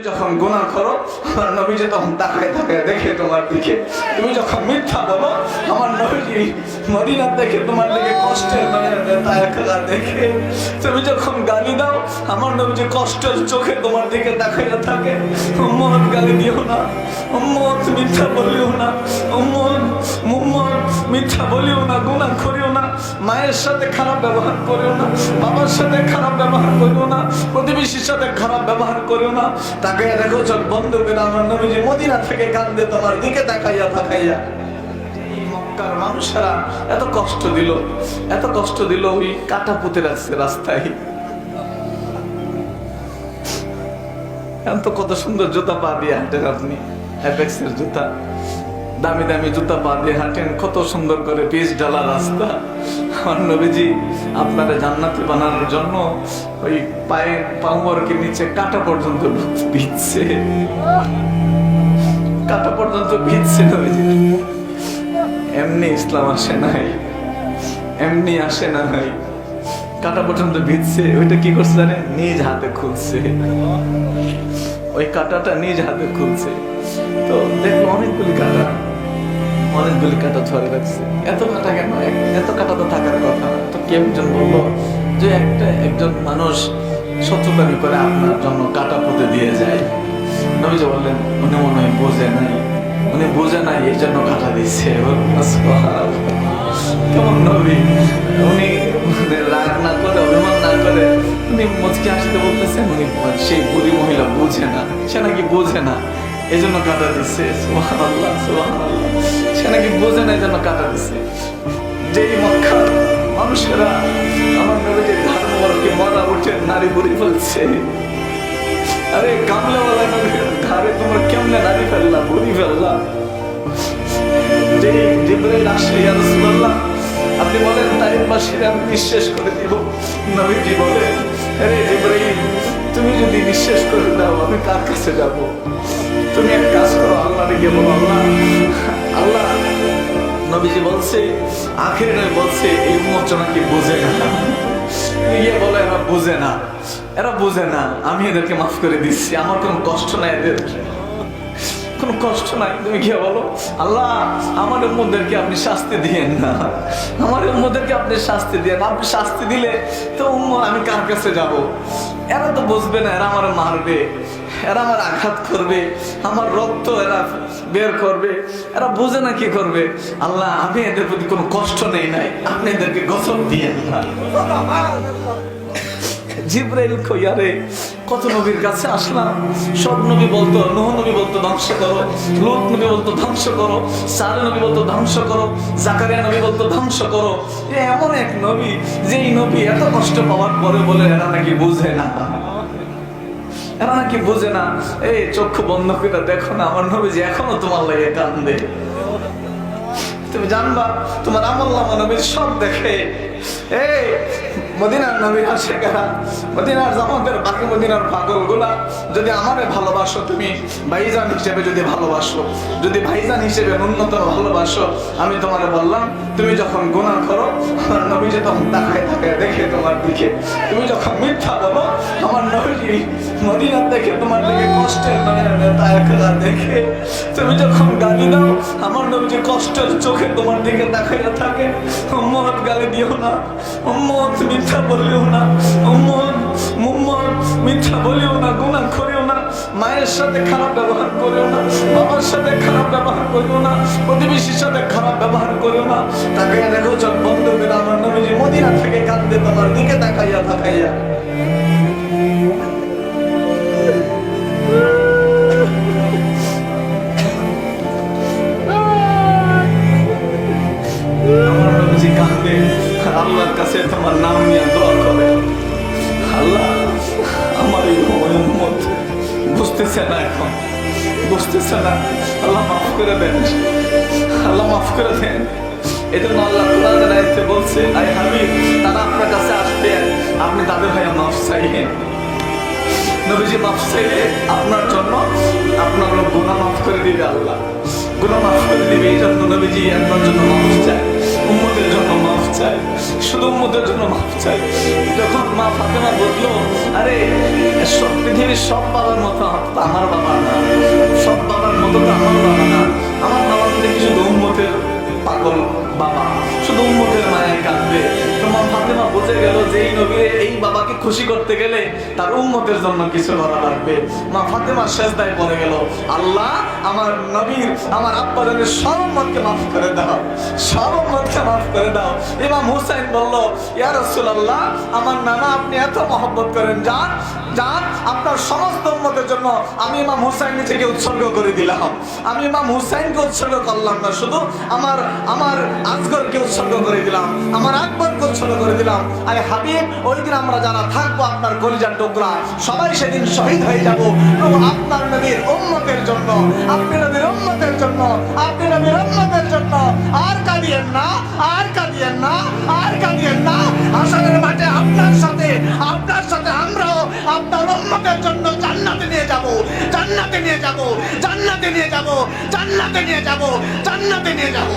তুমি যখন করো, আমার নবীজি তখন তাকায় তাকায় দেখে তোমার দিকে। তুমি যখন মিথ্যা বলো, আমার নবীজি দেখে তোমার দিকে কষ্টের দেখে। তুমি যখন গালি দাও, আমার নবীজি কষ্টের চোখে তোমার দিকে তাকাইয়া থাকে। উম্মত, গালি দিও না। উম্মত, মিথ্যা বলিও না। উম্মত মুম্মত মিথ্যা বলিও না। করিও না মায়ের সাথে খারাপ ব্যবহার করিও না, বাবার সাথে খারাপ ব্যবহার করিও না, প্রতিবেশীর সাথে খারাপ ব্যবহার করিও না। তাকে দেখো চল বন্ধ করে আমার নবীজি মদিনা থেকে কান্দে তোমার দিকে তাকাইয়া তাকাইয়া। মক্কার মানুষেরা এত কষ্ট দিল, এত কষ্ট দিল ওই কাটা পুঁতে রাখছে রাস্তায়। এখন তো কত সুন্দর জুতা পা দিয়ে হাঁটেন আপনি জুতা। দামি দামি জুতা পা দিয়ে হাঁটেন, কত সুন্দর করে পিচ ঢালা রাস্তা। নবীজি আপনারা জান্নাতি বানানোর জন্য ওই পায়ে পাউমরকে নিচে কাটা পর্যন্ত ভিজছে। কাটা পর্যন্ত ভিজছে নবীজি। এমনি ইসলাম আসে নাই। এমনি আসে না ভাই কাটা পর্যন্ত ভিজছে। ওইটা কি করছে জানে? নিজ হাতে খুলছে। ওই কাটাটা নিজ হাতে খুলছে। তো দেখল অনেকগুলি কাটা। অনেকগুলি কাটা ছড়ে রাখছে। এত কাটা কেন? এত কাটা তো থাকার কথা। তো কে একজন বলল যে একটা একজন মানুষ শত্রুতামি করে আপনার জন্য কাটা পুঁতে দিয়ে যায়। নবীজি বললেন, উনি মনে হয় বোঝে নাই। উনি বোঝে নাই, এই জন্য কাটা দিচ্ছে কেমন নবী? উনি রাগ না করে, অভিমান না করে উনি মুচকি আসতে বলতেছেন, উনি সেই বুড়ি মহিলা বোঝে না। সে নাকি বোঝে না। এই জন্য কাটা দিচ্ছে সে নাকি বোঝে না এই জন্য কাটা দিচ্ছে যেই মক্কা মানুষেরা আমার ধার মরা উঠে নারী বুড়ি আরে কামলাওয়ালা নবীর ঘরে তোমার কেমনে নারী ফেললা, বুড়ি ফেললা? যে জিব্রাইল ইয়া রাসূলুল্লাহ, আপনি বলেন তাইব বাসীরা আমি নিঃশেষ করে দিব। নবীজি বলে আরে জিব্রাইল, তুমি যদি নিঃশেষ করে দাও, আমি কার কাছে যাব? তুমি এক কাজ করো, আল্লাহরে গিয়ে বলো, আল্লাহ আল্লাহ, নবীজি বলছে আখের নয় বলছে, এই উন্মোচন বোঝে না। বলে, এরা বোঝে না। এরা বোঝে না। আমি এদেরকে মাফ করে দিচ্ছি। আমার কোনো কষ্ট নাই এদের। কোনো কষ্ট নাই। তুমি কি বলো, আল্লাহ, আমার উম্মদেরকে আপনি শাস্তি দিয়েন না। আমার উম্মদেরকে আপনি শাস্তি দিয়েন। আপনি শাস্তি দিলে তো উম্ম আমি কার কাছে যাব? এরা তো বুঝবে না, এরা আমার মারবে। এরা আমার আঘাত করবে, আমার রক্ত এরা বের করবে, এরা বুঝে না কি করবে। আল্লাহ, আমি এদের প্রতি কোনো কষ্ট নেই নাই, আপনি এদেরকে গসব দিয়েন জিব্রাইল কইয়ারে কত নবীর কাছে আসলাম। সব নবী বলতো, নোহ নবী বলতো, ধ্বংস করো। লুত নবী বলতো, ধ্বংস করো। সার নবী বলতো, ধ্বংস করো। জাকারিয়া নবী বলতো, ধ্বংস করো। এমন এক নবী, যেই নবী এত কষ্ট পাওয়ার পরে বলে, এরা নাকি বুঝে না। এরা নাকি বুঝে না, এই চক্ষু বন্ধ করে দেখো না, আমার নবী যে এখনও তোমার লাগে কান্দে। তুমি জানবা, তোমার আমল্লা নবীর সব দেখে। এই, মদিনার নবীর কারা মদিনার জামাতের বাকি মদিনার পাগলগুলা যদি আমারে ভালোবাসো তুমি, ভাইজান হিসেবে যদি ভালোবাসো, যদি ভাইজান হিসেবে ন্যূনতম ভালোবাসো, আমি তোমারে বললাম, তুমি যখন গুনাহ করো নবীজি তখন তাকায় তাকায় দেখে তোমার দিকে। তুমি যখন মিথ্যা বলো আমার নবীজি মদিনার দেখে তোমার দিকে কষ্টের তাকায় দেখে। তুমি যখন গালি দাও, আমার নবীজি কষ্টের চোখে তোমার দিকে তাকাইয়া থাকে। উম্মত, গালি দিও না। উম্মত, মিথ্যা বলিও না। উম্মত মুম্মত মিথ্যা বলিও না, গুনাহ করিও না। মায়ের সাথে খারাপ ব্যবহার করিও না। বাবার সাথে খারাপ ব্যবহার করিও না। প্রতিবেশীর সাথে খারাপ ব্যবহার করিও না। তাকাইয়া দেখো চোখ বন্ধ করে আমার নবীজি মদিনা থেকে কাঁদতে তোমার দিকে তাকাইয়া তাকাইয়া কাছে নাম নিয়ে আমার এই এখন। আল্লাহ মাফ করে দেন। আল্লাহ মাফ করে দেন। এই জন্য আল্লাহ কোরআনের আয়াতে বলছে, আই হাবিব, তারা আপনার কাছে আসবে, আপনি তাদের ভাইয়া মাফ চাইবেন। নবীজি মাফ চাইলে আপনার জন্য আপনার গুণা মাফ করে দিবে আল্লাহ। গুণা মাফ করে দিবে এই জন্য নবীজি আপনার জন্য মাফ চায়, উম্মতের জন্য মাফ চায়, শুধু উম্মতের জন্য মাফ চায়। যখন মা ফাতেমা বলল, আরে, সব পৃথিবীর সব বাবার মতো আমার বাবা না, সব বাবার মতো তো আমার বাবা না, আমার বাবা দেখি শুধু পাগল বাবা। শুধু উম্মতের মায়ের কাঁদবে। তো মা ফাতেমা বুঝে গেল যে এই নবীর এই বাবাকে খুশি করতে গেলে তার উম্মতের জন্য কিছু করা লাগবে। মা ফাতেমা শেষদায় পড়ে গেল। আল্লাহ, আমার নবীর, আমার আব্বাজানের সব উম্মতকে মাফ করে দাও। সব উম্মতকে মাফ করে দাও। ইমাম হুসাইন বলল, ইয়া রাসূলুল্লাহ, আমার নানা আপনি এত মহব্বত করেন, যান যান আপনার সমস্ত উম্মতের জন্য আমি ইমাম হুসাইন নিজেকে উৎসর্গ করে দিলাম। আমি ইমাম হুসাইনকে উৎসর্গ করলাম না, শুধু আমার আমার আজগরকে উৎসর্গ করে দিলাম, আমার আকবরকে উৎসর্গ করে দিলাম। আরে হাবিব, ওই দিন আমরা যারা থাকব আপনার কলিজার টুকরা সবাই সেদিন শহীদ হয়ে যাব। আপনার নবীর উম্মতের জন্য, আপনি নবীর উম্মতের জন্য, আপনি নবীর উম্মতের জন্য। আর কাঁদিয়েন না, আর কাঁদিয়েন না, আর কাঁদিয়েন না। হাসানের মাঠে জান্নাতে নিয়ে যাব জান্নাতে নিয়ে যাব জান্নাতে নিয়ে যাব জান্নাতে নিয়ে যাব।